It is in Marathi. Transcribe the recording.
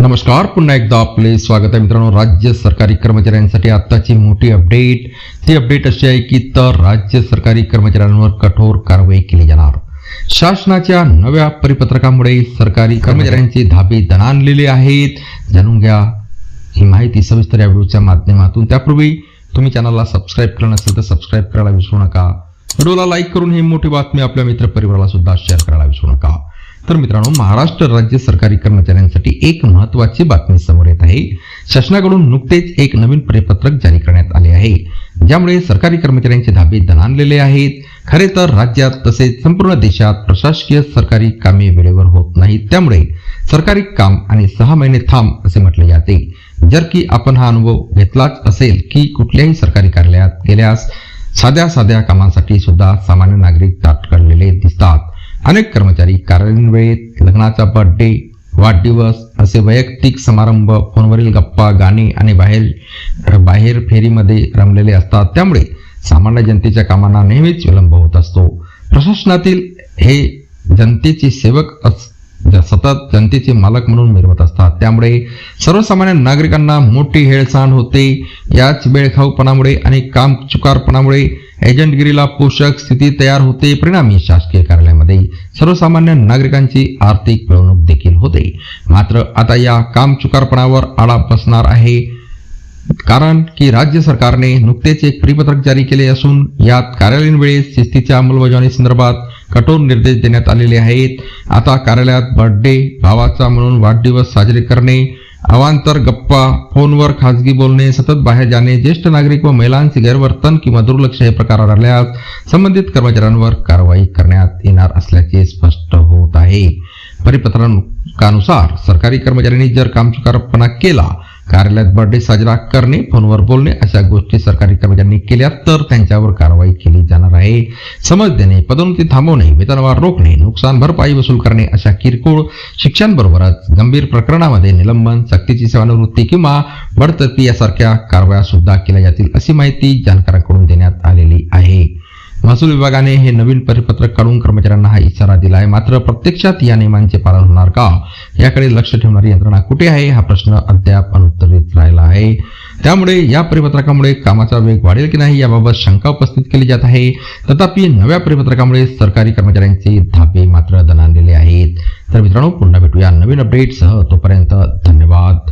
नमस्कार पुन्हा एकदा आपले स्वागत आहे मित्रांनो राज्य सरकारी कर्मचाऱ्यांसाठी आत्ताची मोठी अपडेट ती अपडेट अशी आहे की तर राज्य सरकारी कर्मचाऱ्यांवर कठोर कारवाई केली जाणार. शासनाच्या नव्या परिपत्रकामुळे सरकारी कर्मचाऱ्यांचे धाबे दणाणलेली आहेत. जाणून घ्या ही माहिती सविस्तर या व्हिडिओच्या माध्यमातून. त्यापूर्वी तुम्ही चॅनलला सबस्क्राईब केलं नसेल तर सबस्क्राईब करायला विसरू नका. व्हिडिओला लाईक करून ही मोठी बातमी आपल्या मित्र परिवाराला सुद्धा शेअर करायला विसरू नका. तर मित्रांनो महाराष्ट्र राज्य सरकारी कर्मचाऱ्यांसाठी एक महत्वाची बातमी समोर येत आहे. शासनाकडून नुकतेच एक नवीन परिपत्रक जारी करण्यात आले आहे. ज्यामुळे सरकारी कर्मचाऱ्यांचे धाबे दणाणलेले आहेत. खरे तर राज्यात तसेच संपूर्ण देशात प्रशासकीय सरकारी कामे वेळेवर होत नाहीत. त्यामुळे सरकारी काम आणि सहा महिने थांब असे म्हटले जाते. जर की आपण हा अनुभव घेतलाच असेल की कुठल्याही सरकारी कार्यालयात गेल्यास साध्या साध्या कामांसाठी सुद्धा सामान्य नागरिक ताटकळलेले दिसतात. अनेक कर्मचारी कार्यालयीन वेळेत लग्नाचा बर्थडे वाढदिवस असे वैयक्तिक समारंभ फोनवरील गप्पा गाणी आणि बाहेर बाहेर फेरीमध्ये रमलेले असतात. त्यामुळे सामान्य जनतेच्या कामांना नेहमीच विलंब होत असतो. प्रशासनातील हे जनतेचे सेवक अस ज- सतत जनतेचे मालक म्हणून मिरवत असतात. त्यामुळे सर्वसामान्य नागरिकांना मोठी हेळसांड होते. याच वेळखाऊपणामुळे आणि काम चुकारपणामुळे एजंटगिरीला पोषक स्थिती तयार होते. परिणामी शासकीय कार्यालयामध्ये सर्वसामान्य नागरिकांची आर्थिक पिळवणूक देखील होते. मात्र आता या काम चुकारपणावर आळा बसणार आहे. कारण की राज्य सरकारने नुकतेच एक परिपत्रक जारी केले असून यात कार्यालयीन वेळेस शिस्तीच्या अंमलबजावणी संदर्भात कठोर निर्देश देण्यात आलेले आहेत. आता कार्यालयात बर्थडे भावाचा म्हणून वाढदिवस साजरे करणे अवांतर गप्पा फोनवर खासगी बोलणे सतत बाहेर जाणे ज्येष्ठ नागरिक व महिलांचे गैरवर्तन किंवा दुर्लक्ष हे प्रकार आढळल्यास संबंधित कर्मचाऱ्यांवर कारवाई करण्यात येणार असल्याचे स्पष्ट होत आहे. परिपत्रकानुसार सरकारी कर्मचाऱ्यांनी जर कामचुकारपणा केला कार्यालयात बर्थडे साजरा करणे फोनवर बोलणे अशा गोष्टी सरकारी कर्मचाऱ्यांनी केल्या तर त्यांच्यावर कारवाई केली जाणार आहे. समज देणे पदोन्नती थांबवणे वेतनवाढ रोखणे नुकसान भरपाई वसूल करणे अशा किरकोळ शिक्षणाबरोबरच गंभीर प्रकरणामध्ये निलंबन सक्तीची सेवानिवृत्ती किंवा बडतर्फी यासारख्या कारवाया सुद्धा केल्या जातील अशी माहिती जाणकारांकडून देण्यात आलेली महसूल विभागाने हे नवीन परिपत्रक काढून कर्मचाऱ्यांना हा इशारा दिला आहे मात्र प्रत्यक्षात या नियमांचे पालन होणार का? याकडे लक्ष ठेवणारी यंत्रणा कुठे आहे? हा प्रश्न अद्याप अनुत्तरित राहिला आहे. त्यामुळे या परिपत्रकामुळे कामाचा वेग वाढेल की नाही याबाबत शंका उपस्थित केली जात आहे. तथापि नव्या परिपत्रकामुळे सरकारी कर्मचाऱ्यांचे धाबे मात्र दणाणलेले आहेत. तर मित्रांनो पुन्हा भेटूया नवीन अपडेटसह तोपर्यंत धन्यवाद.